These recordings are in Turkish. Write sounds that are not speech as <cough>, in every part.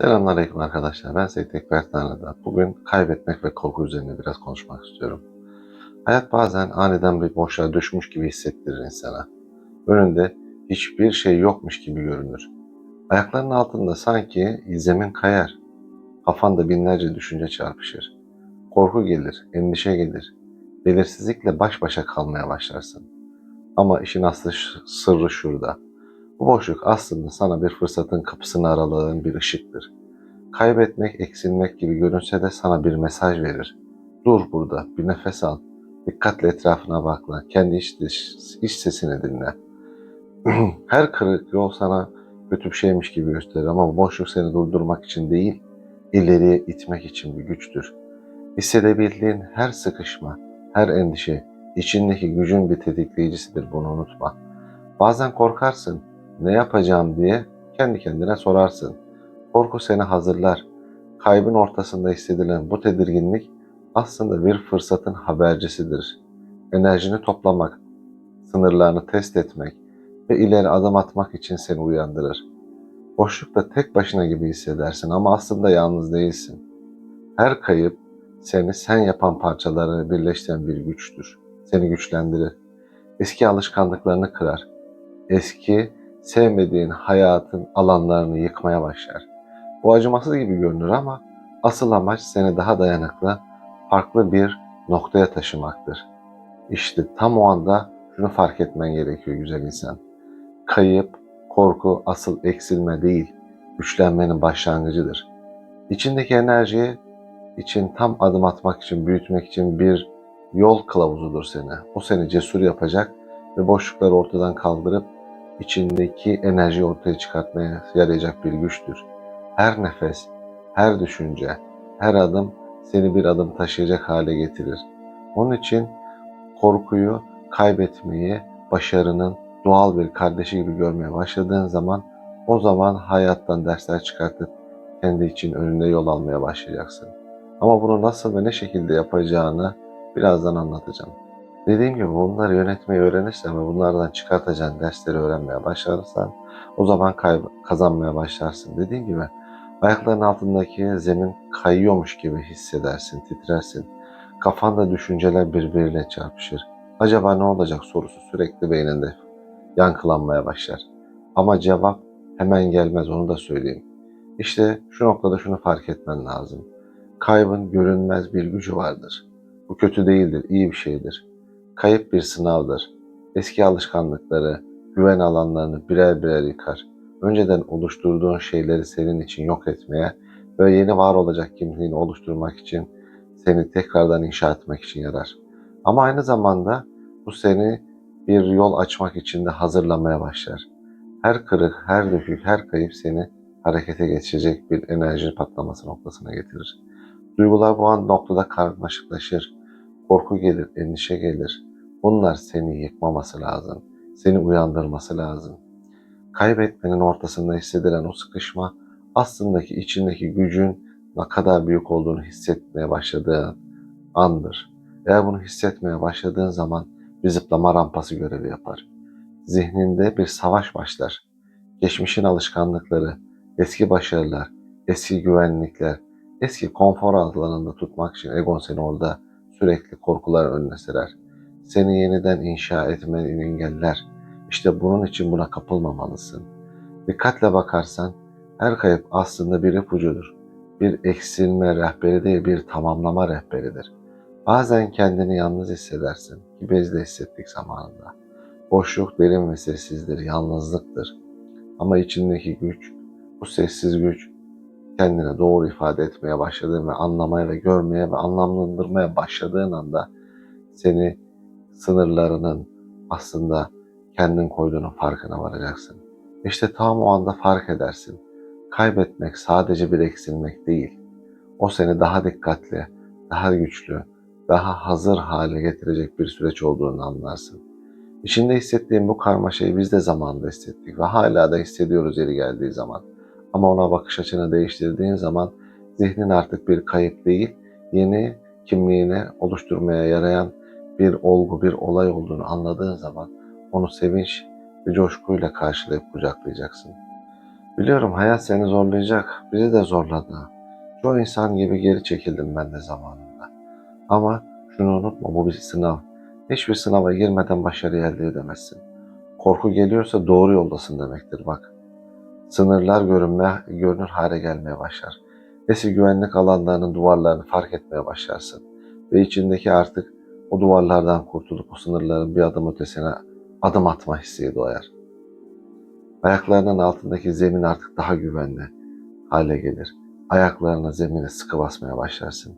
Selamünaleyküm arkadaşlar. Ben Seyit Ekber Tanrı'da. Bugün kaybetmek ve korku üzerine biraz konuşmak istiyorum. Hayat bazen aniden bir boşluğa düşmüş gibi hissettirir insana. Önünde hiçbir şey yokmuş gibi görünür. Ayaklarının altında sanki zemin kayar. Kafanda binlerce düşünce çarpışır. Korku gelir, endişe gelir. Belirsizlikle baş başa kalmaya başlarsın. Ama işin aslı sırrı şurada. Bu boşluk aslında sana bir fırsatın kapısını araladığın bir ışıktır. Kaybetmek, eksilmek gibi görünse de sana bir mesaj verir. Dur burada, bir nefes al. Dikkatle etrafına bakla, kendi iç, dış, iç sesini dinle. <clears throat> Her kırık yol sana kötü bir şeymiş gibi gösterir ama bu boşluk seni durdurmak için değil, ileriye itmek için bir güçtür. Hissedebildiğin her sıkışma, her endişe, içindeki gücün bir tetikleyicisidir bunu unutma. Bazen korkarsın, ne yapacağım diye kendi kendine sorarsın. Korku seni hazırlar. Kaybın ortasında hissedilen bu tedirginlik aslında bir fırsatın habercisidir. Enerjini toplamak, sınırlarını test etmek ve ileri adım atmak için seni uyandırır. Boşlukta tek başına gibi hissedersin ama aslında yalnız değilsin. Her kayıp seni sen yapan parçalarını birleştiren bir güçtür. Seni güçlendirir. Eski alışkanlıklarını kırar. Eski sevmediğin hayatın alanlarını yıkmaya başlar. Bu acımasız gibi görünür ama asıl amaç seni daha dayanıklı, farklı bir noktaya taşımaktır. İşte tam o anda şunu fark etmen gerekiyor güzel insan. Kayıp, korku asıl eksilme değil, güçlenmenin başlangıcıdır. İçindeki enerjiyi için tam adım atmak için, büyütmek için bir yol kılavuzudur seni. O seni cesur yapacak ve boşlukları ortadan kaldırıp içindeki enerjiyi ortaya çıkartmaya yarayacak bir güçtür. Her nefes, her düşünce, her adım seni bir adım taşıyacak hale getirir. Onun için korkuyu, kaybetmeyi, başarının doğal bir kardeşi gibi görmeye başladığın zaman o zaman hayattan dersler çıkartıp kendi için önüne yol almaya başlayacaksın. Ama bunu nasıl ve ne şekilde yapacağını birazdan anlatacağım. Dediğim gibi bunları yönetmeyi öğrenirsen ve bunlardan çıkartacağın dersleri öğrenmeye başlarsan o zaman kazanmaya başlarsın. Dediğim gibi ayakların altındaki zemin kayıyormuş gibi hissedersin, titrersin. Kafanda düşünceler birbiriyle çarpışır. Acaba ne olacak sorusu sürekli beyninde yankılanmaya başlar. Ama cevap hemen gelmez onu da söyleyeyim. İşte şu noktada şunu fark etmen lazım. Kaybın görünmez bir gücü vardır. Bu kötü değildir, iyi bir şeydir. Kayıp bir sınavdır. Eski alışkanlıkları, güven alanlarını birer birer yıkar. Önceden oluşturduğun şeyleri senin için yok etmeye ve yeni var olacak kimliğini oluşturmak için seni tekrardan inşa etmek için yarar. Ama aynı zamanda bu seni bir yol açmak için de hazırlamaya başlar. Her kırık, her dökük, her kayıp seni harekete geçecek bir enerji patlaması noktasına getirir. Duygular bu an noktada karmaşıklaşır. Korku gelir, endişe gelir. Bunlar seni yıkmaması lazım. Seni uyandırması lazım. Kaybetmenin ortasında hissedilen o sıkışma aslındaki içindeki gücün ne kadar büyük olduğunu hissetmeye başladığın andır. Eğer bunu hissetmeye başladığın zaman bir zıplama rampası görevi yapar. Zihninde bir savaş başlar. Geçmişin alışkanlıkları, eski başarılar, eski güvenlikler, eski konfor alanında tutmak için egon seni orada sürekli korkular önüne serer. Seni yeniden inşa etmeni engeller. İşte bunun için buna kapılmamalısın. Dikkatle bakarsan her kayıp aslında bir ipucudur. Bir eksilme rehberi değil bir tamamlama rehberidir. Bazen kendini yalnız hissedersin ki biz de hissettik zamanında. Boşluk derin ve sessizdir, yalnızlıktır. Ama içindeki güç, bu sessiz güç kendine doğru ifade etmeye başladığın ve anlamaya ve görmeye ve anlamlandırmaya başladığın anda seni sınırlarının aslında kendin koyduğunun farkına varacaksın. İşte tam o anda fark edersin. Kaybetmek sadece bir eksilmek değil. O seni daha dikkatli, daha güçlü, daha hazır hale getirecek bir süreç olduğunu anlarsın. İçinde hissettiğim bu karmaşayı biz de zamanında hissettik ve hala da hissediyoruz yeri geldiği zaman. Ama ona bakış açını değiştirdiğin zaman zihnin artık bir kayıp değil, yeni kimliğini oluşturmaya yarayan bir olgu, bir olay olduğunu anladığın zaman onu sevinç ve coşkuyla karşılayıp kucaklayacaksın. Biliyorum hayat seni zorlayacak. Bizi de zorladı. Çoğu insan gibi geri çekildim ben de zamanında. Ama şunu unutma bu bir sınav. Hiçbir sınava girmeden başarı elde edemezsin. Korku geliyorsa doğru yoldasın demektir bak. Sınırlar görünme, görünür hale gelmeye başlar. Eski güvenlik alanlarının duvarlarını fark etmeye başlarsın. Ve içindeki artık o duvarlardan kurtulup o sınırların bir adım ötesine adım atma hissi doğar. Ayaklarının altındaki zemin artık daha güvenli hale gelir. Ayaklarına zemine sıkı basmaya başlarsın.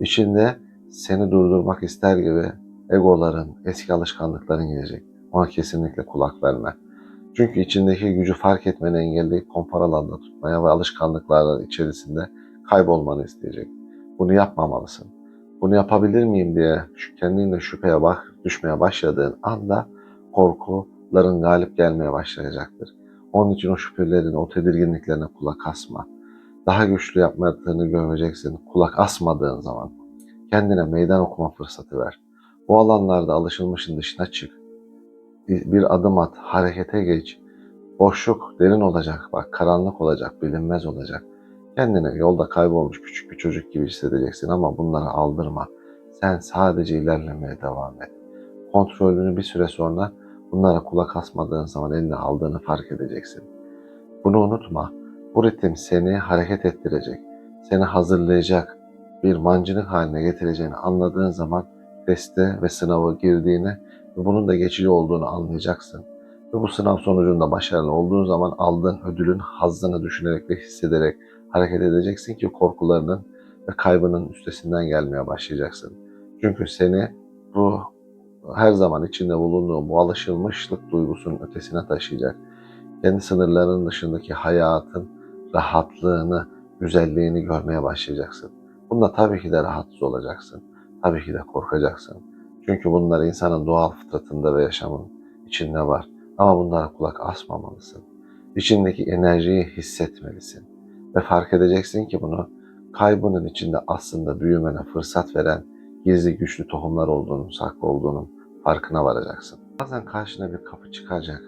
İçinde seni durdurmak ister gibi egoların, eski alışkanlıkların gelecek. Ona kesinlikle kulak verme. Çünkü içindeki gücü fark etmeni engelleyip konfor alanında tutmaya ve alışkanlıkların içerisinde kaybolmanı isteyecek. Bunu yapmamalısın. Bunu yapabilir miyim diye kendinle şüpheye bak, düşmeye başladığın anda korkuların galip gelmeye başlayacaktır. Onun için o şüphelerine, o tedirginliklerine kulak asma. Daha güçlü yapmadığını göreceksin. Kulak asmadığın zaman kendine meydan okuma fırsatı ver. Bu alanlarda alışılmışın dışına çık. Bir adım at, harekete geç. Boşluk derin olacak bak, karanlık olacak, bilinmez olacak. Kendini yolda kaybolmuş küçük bir çocuk gibi hissedeceksin ama bunları aldırma. Sen sadece ilerlemeye devam et. Kontrolünü bir süre sonra bunlara kulak asmadığın zaman eline aldığını fark edeceksin. Bunu unutma. Bu ritim seni hareket ettirecek, seni hazırlayacak, bir mancınık haline getireceğini anladığın zaman teste ve sınava girdiğini ve bunun da geçici olduğunu anlayacaksın. Ve bu sınav sonucunda başarılı olduğun zaman aldığın ödülün hazzını düşünerek ve hissederek hareket edeceksin ki korkularının ve kaybının üstesinden gelmeye başlayacaksın. Çünkü seni bu her zaman içinde bulunduğun bu alışılmışlık duygusunun ötesine taşıyacak. Kendi sınırlarının dışındaki hayatın rahatlığını, güzelliğini görmeye başlayacaksın. Bunda tabii ki de rahatsız olacaksın. Tabii ki de korkacaksın. Çünkü bunlar insanın doğal fıtratında ve yaşamın içinde var. Ama bunlara kulak asmamalısın. İçindeki enerjiyi hissetmelisin. Ve fark edeceksin ki bunu kaybının içinde aslında büyümene fırsat veren gizli güçlü tohumlar olduğunun, saklı olduğunun farkına varacaksın. Bazen karşına bir kapı çıkacak.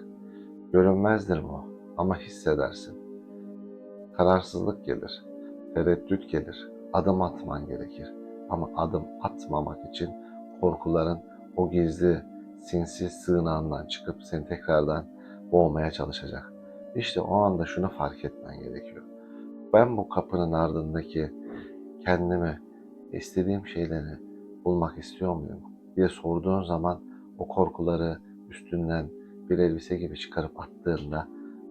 Görünmezdir bu ama hissedersin. Kararsızlık gelir, tereddüt gelir, adım atman gerekir. Ama adım atmamak için korkuların o gizli, sinsi sığınağından çıkıp seni tekrardan boğmaya çalışacak. İşte o anda şunu fark etmen gerekiyor. Ben bu kapının ardındaki kendimi, istediğim şeyleri bulmak istiyor muyum diye sorduğun zaman o korkuları üstünden bir elbise gibi çıkarıp attığında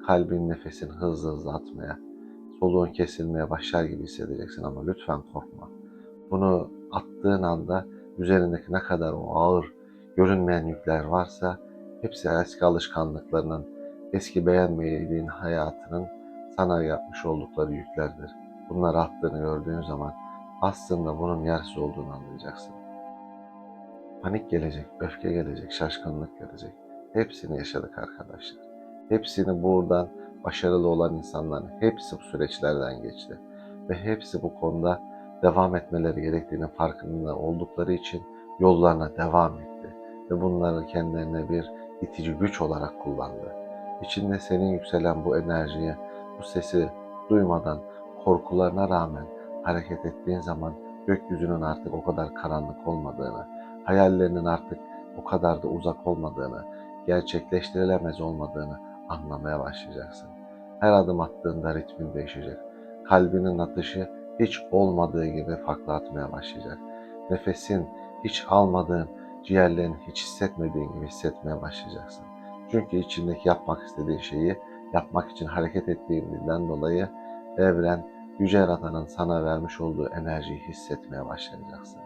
kalbin nefesin hızlı hızlı atmaya, soluğun kesilmeye başlar gibi hissedeceksin ama lütfen korkma. Bunu attığın anda üzerindeki ne kadar o ağır, görünmeyen yükler varsa hepsi eski alışkanlıklarının, eski beğenmediğin hayatının sana yapmış oldukları yüklerdir. Bunları attığını gördüğün zaman aslında bunun yersiz olduğunu anlayacaksın. Panik gelecek, öfke gelecek, şaşkınlık gelecek. Hepsini yaşadık arkadaşlar. Hepsini buradan başarılı olan insanların hepsi bu süreçlerden geçti. Ve hepsi bu konuda devam etmeleri gerektiğinin farkında oldukları için yollarına devam etti. Ve bunları kendilerine bir itici güç olarak kullandı. İçinde senin yükselen bu enerjiyi, bu sesi duymadan korkularına rağmen hareket ettiğin zaman gökyüzünün artık o kadar karanlık olmadığını, hayallerinin artık o kadar da uzak olmadığını, gerçekleştirilemez olmadığını anlamaya başlayacaksın. Her adım attığında ritmin değişecek. Kalbinin atışı hiç olmadığı gibi farklı atmaya başlayacak. Nefesin hiç almadığın, ciğerlerini hiç hissetmediğin gibi hissetmeye başlayacaksın. Çünkü içindeki yapmak istediğin şeyi yapmak için hareket ettiğinden dolayı evren, Yüce Yaratan'ın sana vermiş olduğu enerjiyi hissetmeye başlayacaksın.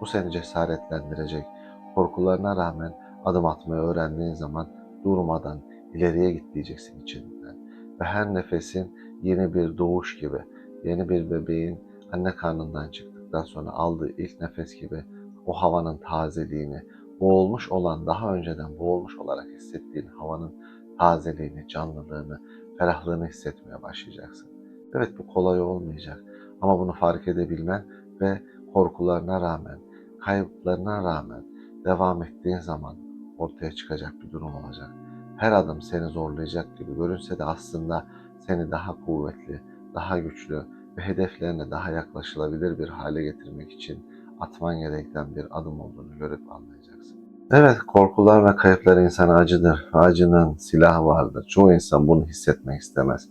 Bu seni cesaretlendirecek. Korkularına rağmen adım atmayı öğrendiğin zaman durmadan ileriye git diyeceksin içinden. Ve her nefesin yeni bir doğuş gibi, yeni bir bebeğin anne karnından çıktıktan sonra aldığı ilk nefes gibi o havanın tazeliğini, boğulmuş olan, daha önceden boğulmuş olarak hissettiğin havanın tazeliğini, canlılığını, ferahlığını hissetmeye başlayacaksın. Evet bu kolay olmayacak ama bunu fark edebilmen ve korkularına rağmen, kayıplarına rağmen devam ettiğin zaman ortaya çıkacak bir durum olacak. Her adım seni zorlayacak gibi görünse de aslında seni daha kuvvetli, daha güçlü ve hedeflerine daha yaklaşılabilir bir hale getirmek için atman gereken bir adım olduğunu görüp anlayacaksın. Evet, korkular ve kayıplar insana acıdır. Acının silahı vardır. Çoğu insan bunu hissetmek istemez.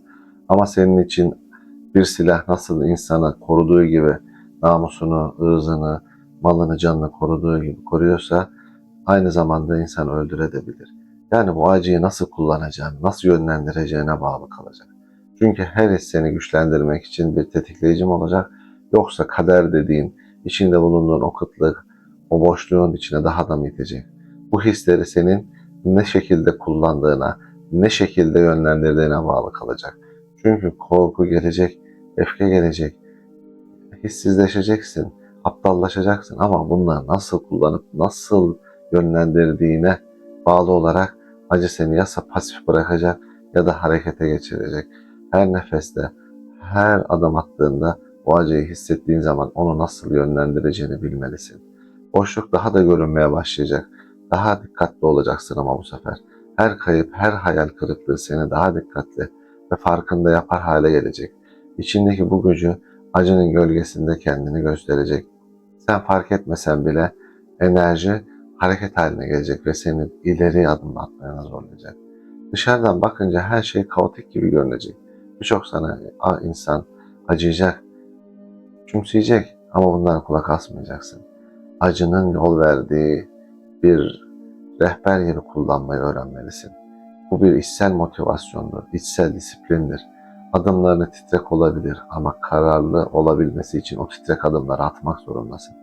Ama senin için bir silah nasıl insanı koruduğu gibi namusunu, ırzını, malını, canını koruduğu gibi koruyorsa aynı zamanda insanı öldürebilir. Yani bu acıyı nasıl kullanacağını, nasıl yönlendireceğine bağlı kalacak. Çünkü her his seni güçlendirmek için bir tetikleyici mi olacak yoksa kader dediğin içinde bulunduğun o kıtlık, o boşluğun içine daha da mı itecek? Bu hisleri senin ne şekilde kullandığına, ne şekilde yönlendirdiğine bağlı kalacak. Çünkü korku gelecek, öfke gelecek, hissizleşeceksin, aptallaşacaksın ama bunları nasıl kullanıp nasıl yönlendirdiğine bağlı olarak acı seni ya pasif bırakacak ya da harekete geçirecek. Her nefeste, her adım attığında o acıyı hissettiğin zaman onu nasıl yönlendireceğini bilmelisin. Boşluk daha da görünmeye başlayacak. Daha dikkatli olacaksın ama bu sefer. Her kayıp, her hayal kırıklığı seni daha dikkatli ve farkında yapar hale gelecek. İçindeki bu gücü acının gölgesinde kendini gösterecek. Sen fark etmesen bile enerji hareket haline gelecek ve seni ileri adım atmaya zorlayacak. Dışarıdan bakınca her şey kaotik gibi görünecek. Birçok sana insan acıyacak, küçümseyecek ama bunlara kulak asmayacaksın. Acının yol verdiği bir rehber gibi kullanmayı öğrenmelisin. Bu bir içsel motivasyondur, içsel disiplindir. Adımlarını titrek olabilir ama kararlı olabilmesi için o titrek adımları atmak zorundasın.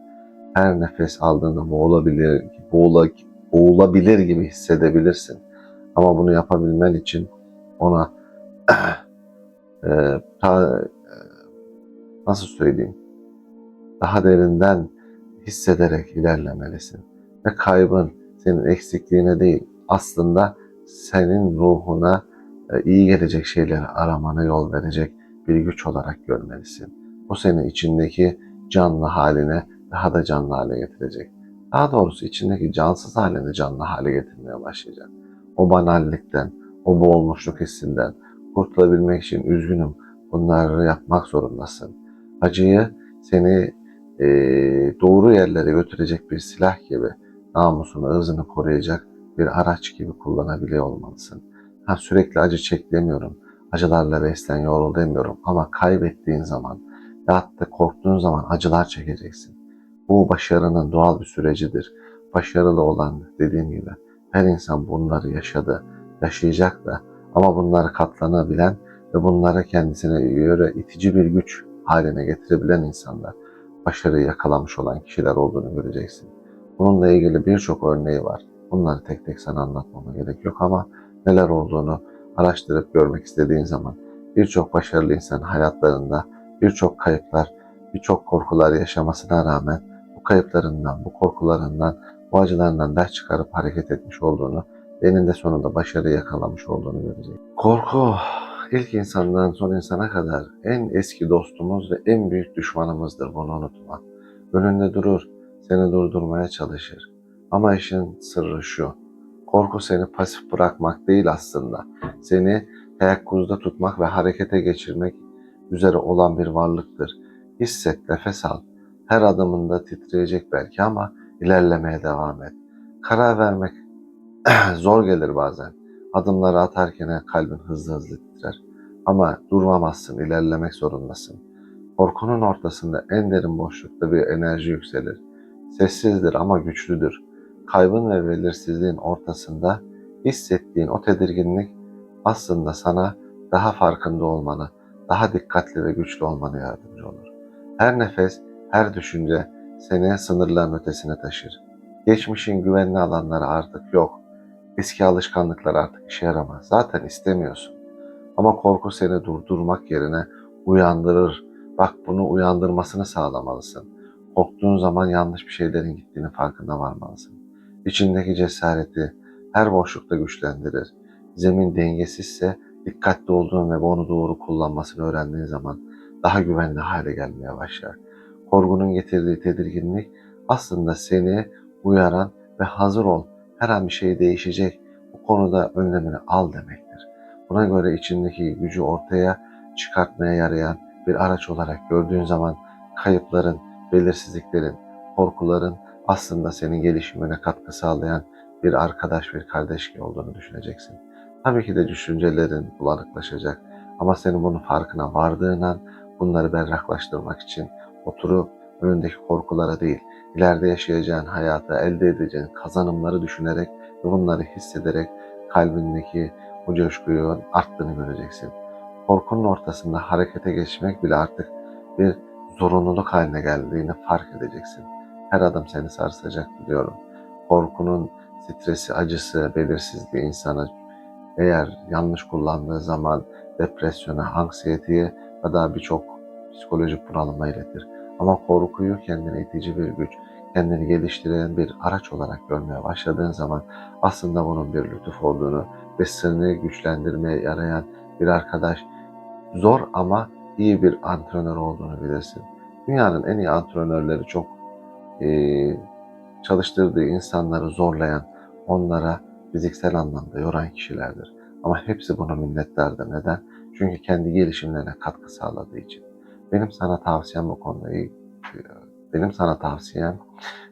Her nefes aldığında boğulabilir, boğula, boğulabilir gibi hissedebilirsin. Ama bunu yapabilmen için ona <clears throat> e, ta, e, nasıl söyleyeyim daha derinden hissederek ilerlemelisin. Ve kaybın senin eksikliğine değil aslında senin ruhuna e, iyi gelecek şeyleri aramana yol verecek bir güç olarak görmelisin. O senin içindeki canlı haline daha da canlı hale getirecek. Daha doğrusu içindeki cansız halini canlı hale getirmeye başlayacak. O banallikten, o boğulmuşluk hissinden kurtulabilmek için üzgünüm bunları yapmak zorundasın. Acıyı seni e, doğru yerlere götürecek bir silah gibi namusunu, ırzını koruyacak bir araç gibi kullanabiliyor olmalısın. Ha, sürekli acı çek demiyorum. Acılarla beslen, yorul demiyorum. Ama kaybettiğin zaman ya da korktuğun zaman acılar çekeceksin. Bu başarının doğal bir sürecidir. Başarılı olan dediğim gibi her insan bunları yaşadı, yaşayacak da ama bunları katlanabilen ve bunları kendisine göre itici bir güç haline getirebilen insanlar başarıyı yakalamış olan kişiler olduğunu göreceksin. Bununla ilgili birçok örneği var. Bunları tek tek sana anlatmama gerek yok ama neler olduğunu araştırıp görmek istediğin zaman birçok başarılı insan hayatlarında birçok kayıplar, birçok korkular yaşamasına rağmen bu kayıplarından, bu korkularından, bu acılarından ders çıkarıp hareket etmiş olduğunu eninde sonunda başarı yakalamış olduğunu görecek. Korku ilk insandan son insana kadar en eski dostumuz ve en büyük düşmanımızdır bunu unutma. Önünde durur, seni durdurmaya çalışır. Ama işin sırrı şu. Korku seni pasif bırakmak değil aslında. Seni teyakkuzda tutmak ve harekete geçirmek üzere olan bir varlıktır. Hisset, nefes al. Her adımında titreyecek belki ama ilerlemeye devam et. Karar vermek <clears throat> zor gelir bazen. Adımları atarken kalbin hızlı hızlı titrer. Ama durmamazsın, ilerlemek zorundasın. Korkunun ortasında en derin boşlukta bir enerji yükselir. Sessizdir ama güçlüdür. Kaybın ve belirsizliğin ortasında hissettiğin o tedirginlik aslında sana daha farkında olmanı, daha dikkatli ve güçlü olmanı yardımcı olur. Her nefes, her düşünce seni sınırların ötesine taşır. Geçmişin güvenli alanları artık yok. Eski alışkanlıklar artık işe yaramaz. Zaten istemiyorsun. Ama korku seni durdurmak yerine uyandırır. Bak bunu uyandırmasını sağlamalısın. Korktuğun zaman yanlış bir şeylerin gittiğini farkında varmalısın. İçindeki cesareti her boşlukta güçlendirir. Zemin dengesizse dikkatli olduğun ve onu doğru kullanmasını öğrendiğin zaman daha güvenli hale gelmeye başlar. Korkunun getirdiği tedirginlik aslında seni uyaran ve hazır ol. Her an bir şey değişecek. Bu konuda önlemini al demektir. Buna göre içindeki gücü ortaya çıkartmaya yarayan bir araç olarak gördüğün zaman kayıpların, belirsizliklerin, korkuların aslında senin gelişimine katkı sağlayan bir arkadaş, bir kardeş olduğunu düşüneceksin. Tabii ki de düşüncelerin bulanıklaşacak ama senin bunun farkına vardığın an bunları berraklaştırmak için oturup önündeki korkulara değil, ileride yaşayacağın hayata, elde edeceğin kazanımları düşünerek ve bunları hissederek kalbindeki o coşkuyu arttığını göreceksin. Korkunun ortasında harekete geçmek bile artık bir zorunluluk haline geldiğini fark edeceksin. Her adım seni sarsacak biliyorum. Korkunun stresi, acısı, belirsizliği insana eğer yanlış kullandığı zaman depresyona, anksiyeteye ve daha birçok psikolojik bunalıma iletir. Ama korkuyu kendine itici bir güç, kendini geliştiren bir araç olarak görmeye başladığın zaman aslında bunun bir lütuf olduğunu ve seni güçlendirmeye yarayan bir arkadaş, zor ama iyi bir antrenör olduğunu bilirsin. Dünyanın en iyi antrenörleri çok eee, çalıştırdığı insanları zorlayan, onlara fiziksel anlamda yoran kişilerdir. Ama hepsi buna minnettardır. Neden? Çünkü kendi gelişimlerine katkı sağladığı için. Benim sana tavsiyem bu konuda iyi. Benim sana tavsiyem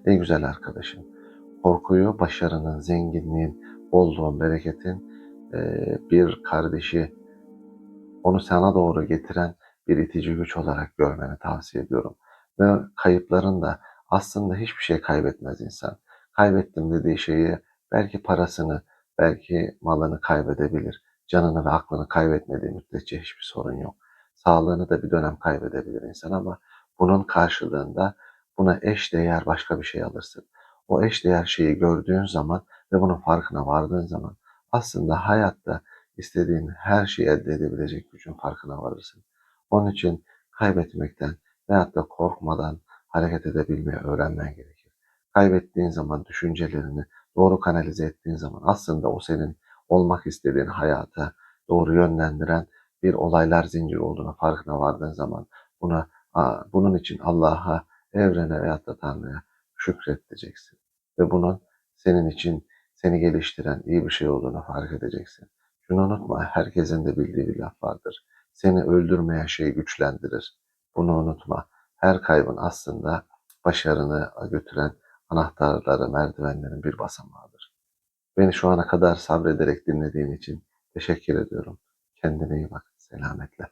ey güzel arkadaşım. Korkuyu başarının, zenginliğin, bolluğun, bereketin bir kardeşi onu sana doğru getiren bir itici güç olarak görmeni tavsiye ediyorum. Ve kayıpların da aslında hiçbir şey kaybetmez insan. Kaybettim dediği şeyi belki parasını, belki malını kaybedebilir. Canını ve aklını kaybetmediği müddetçe hiçbir sorun yok. Sağlığını da bir dönem kaybedebilir insan ama bunun karşılığında buna eş değer başka bir şey alırsın. O eş değer şeyi gördüğün zaman ve bunun farkına vardığın zaman aslında hayatta istediğin her şeyi elde edebilecek gücün farkına varırsın. Onun için kaybetmekten veyahut da korkmadan hareket edebilmeyi öğrenmen gerekir. Kaybettiğin zaman düşüncelerini doğru kanalize ettiğin zaman aslında o senin olmak istediğin hayata doğru yönlendiren bir olaylar zinciri olduğuna farkına vardığın zaman buna bunun için Allah'a, evrene veyahut da Tanrı'ya şükredeceksin. Ve bunun senin için seni geliştiren iyi bir şey olduğunu fark edeceksin. Şunu unutma, herkesin de bildiği bir laf vardır. Seni öldürmeyen şey güçlendirir. Bunu unutma. Her kaybın aslında başarını götüren anahtarları, merdivenlerin bir basamağıdır. Beni şu ana kadar sabrederek dinlediğin için teşekkür ediyorum. Kendine iyi bak. Selametle.